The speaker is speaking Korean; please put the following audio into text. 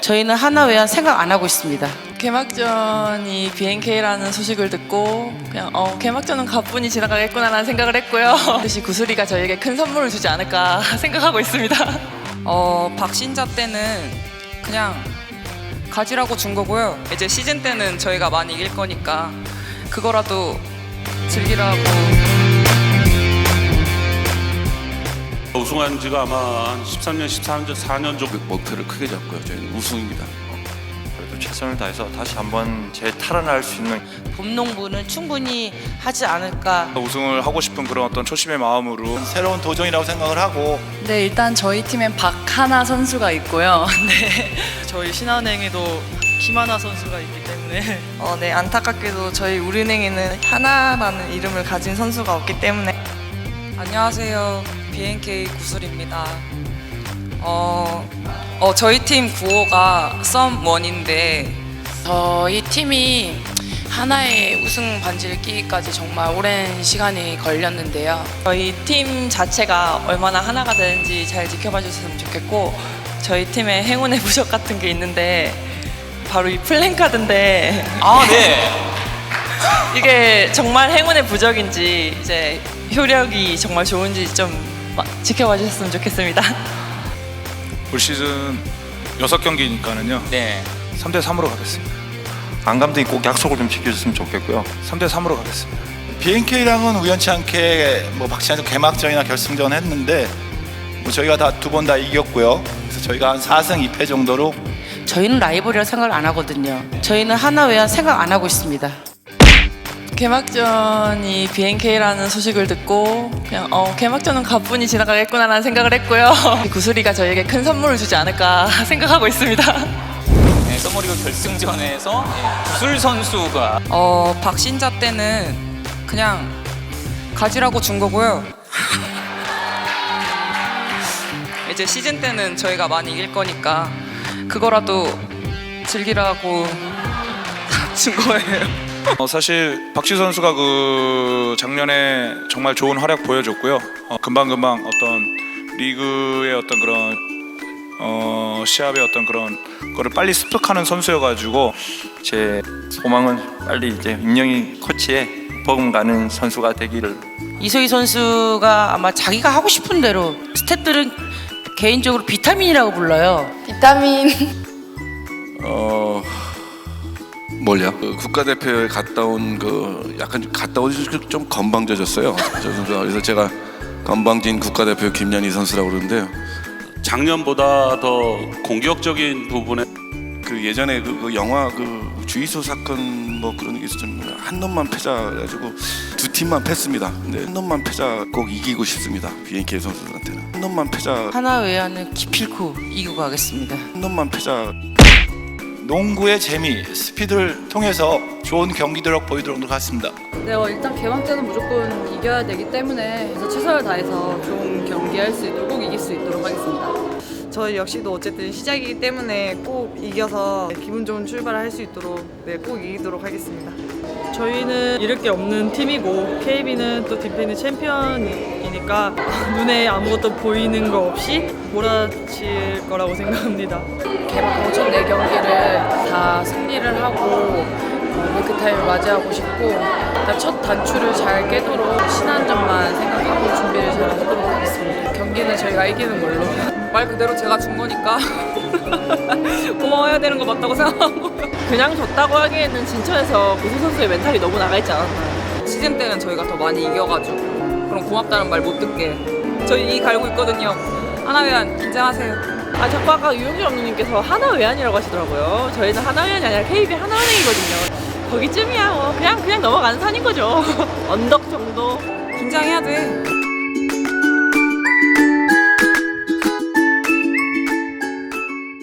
저희는 하나 외환 생각 안 하고 있습니다. 개막전이 BNK라는 소식을 듣고 그냥 어 개막전은 가뿐히 지나가겠구나라는 생각을 했고요. 역시 구슬이가 저희에게 큰 선물을 주지 않을까 생각하고 있습니다. 어, 박신자 때는 그냥 가지라고 준 거고요. 이제 시즌 때는 저희가 많이 이길 거니까 그거라도 즐기라고. 우승한 지가 아마 한 13년, 14년, 4년 정도 목표를 크게 잡고요. 저희는 우승입니다. 그래도 최선을 다해서 다시 한번 재탈환할 수 있는 봄 농구는 충분히 하지 않을까. 우승을 하고 싶은 그런 어떤 초심의 마음으로 새로운 도전이라고 생각을 하고 네, 일단 저희 팀엔 박하나 선수가 있고요. 네. 저희 신한은행에도 김하나 선수가 있기 때문에 어, 네, 안타깝게도 저희 우리은행에는 하나라는 이름을 가진 선수가 없기 때문에. 안녕하세요. BNK 구슬입니다. 어, 어 저희 팀 구호가 썸원인데 저희 팀이 하나의 우승 반지를 끼기까지 정말 오랜 시간이 걸렸는데요. 저희 팀 자체가 얼마나 하나가 되는지 잘 지켜봐 주셨으면 좋겠고 저희 팀에 행운의 부적 같은 게 있는데 바로 이 플랜카드인데 아 네. 이게 정말 행운의 부적인지 이제 효력이 정말 좋은지 좀 마- 지켜봐 주셨으면 좋겠습니다. 올 시즌 6경기니까는요. 네. 3대 3으로 가겠습니다. 안 감독이 꼭 약속을 좀 지켜줬으면 좋겠고요. 3대 3으로 가겠습니다. BNK랑은 우연치 않게 뭐 박신환 개막전이나 결승전 했는데 뭐 저희가 다 두 번 다 이겼고요. 그래서 저희가 한 4승 2패 정도로 저희는 라이벌이라 생각을 안 하거든요. 저희는 하나 외환 생각 안 하고 있습니다. 개막전이 BNK라는 소식을 듣고 그냥 어 개막전은 가뿐히 지나가겠구나라는 생각을 했고요. 구슬이가 저희에게 큰 선물을 주지 않을까 생각하고 있습니다. 네, 서머리그 결승전에서 예, 구슬 선수가 어, 박신자 때는 그냥 가지라고 준 거고요. 이제 시즌 때는 저희가 많이 이길 거니까 그거라도 즐기라고 준 거예요. 어, 사실 박시 선수가 그 작년에 정말 좋은 활약 보여줬고요. 어, 금방금방 어떤 리그의 어떤 그런 어, 시합의 어떤 그런 거를 빨리 습득하는 선수여가지고 제 소망은 빨리 이제 임영희 코치의 버금가는 선수가 되기를 이소희 선수가 아마 자기가 하고 싶은 대로 스태프들은 개인적으로 비타민이라고 불러요. 비타민. 어 뭘요? 그 국가대표에 갔다 온 그 약간 갔다 오기 좀 건방져졌어요. 저 선수가 그래서 제가 건방진 국가대표 김연희 선수라고 그러는데요. 작년보다 더 공격적인 부분에 그 예전에 그, 그 영화 그 주의소 사건 뭐 그런 게 있었잖아요. 한 놈만 패자 가지고 두 팀만 패습니다. 근데 한 놈만 패자 꼭 이기고 싶습니다. BNK 선수들한테는 한 놈만 패자 하나 외환은 기필코 이기고 가겠습니다. 한 놈만 패자. 농구의 재미, 스피드를 통해서 좋은 경기들을 보이도록 노력하겠습니다. 네, 어, 일단 개막전은 무조건 이겨야 되기 때문에 그래서 최선을 다해서 좋은 경기할 수 있도록 꼭 이길 수 있도록 하겠습니다. 저희 역시도 어쨌든 시작이기 때문에 꼭 이겨서 기분 좋은 출발을 할 수 있도록 네, 꼭 이기도록 하겠습니다. 저희는 잃을 게 없는 팀이고 KB는 또 디펜딩 챔피언 이니까 눈에 아무것도 보이는 거 없이 몰아칠 거라고 생각합니다. 개막 공천 네 경기를 다 승리를 하고 어, 그 타임을 맞이하고 싶고 첫 단추를 잘 깨도록 신한 점만 생각하고 준비를 잘 하도록 하겠습니다. 경기는 저희가 이기는 걸로. 말 그대로 제가 준 거니까 고마워해야 되는 거 맞다고 생각하고 그냥 졌다고 하기에는 진천에서 고수 선수의 멘탈이 너무 나가 있지 않았나요? 시즌 때는 저희가 더 많이 이겨가지고 그럼 고맙다는 말 못 듣게 저희 이 갈고 있거든요 하나회원 긴장하세요 아 자꾸 아까 유영준 감독님께서 하나외환이라고 하시더라고요. 저희는 하나외환이 아니라 KB 하나은행이거든요. 거기쯤이야 뭐 그냥 그냥 넘어가는 산인 거죠. 언덕 정도. 긴장해야 돼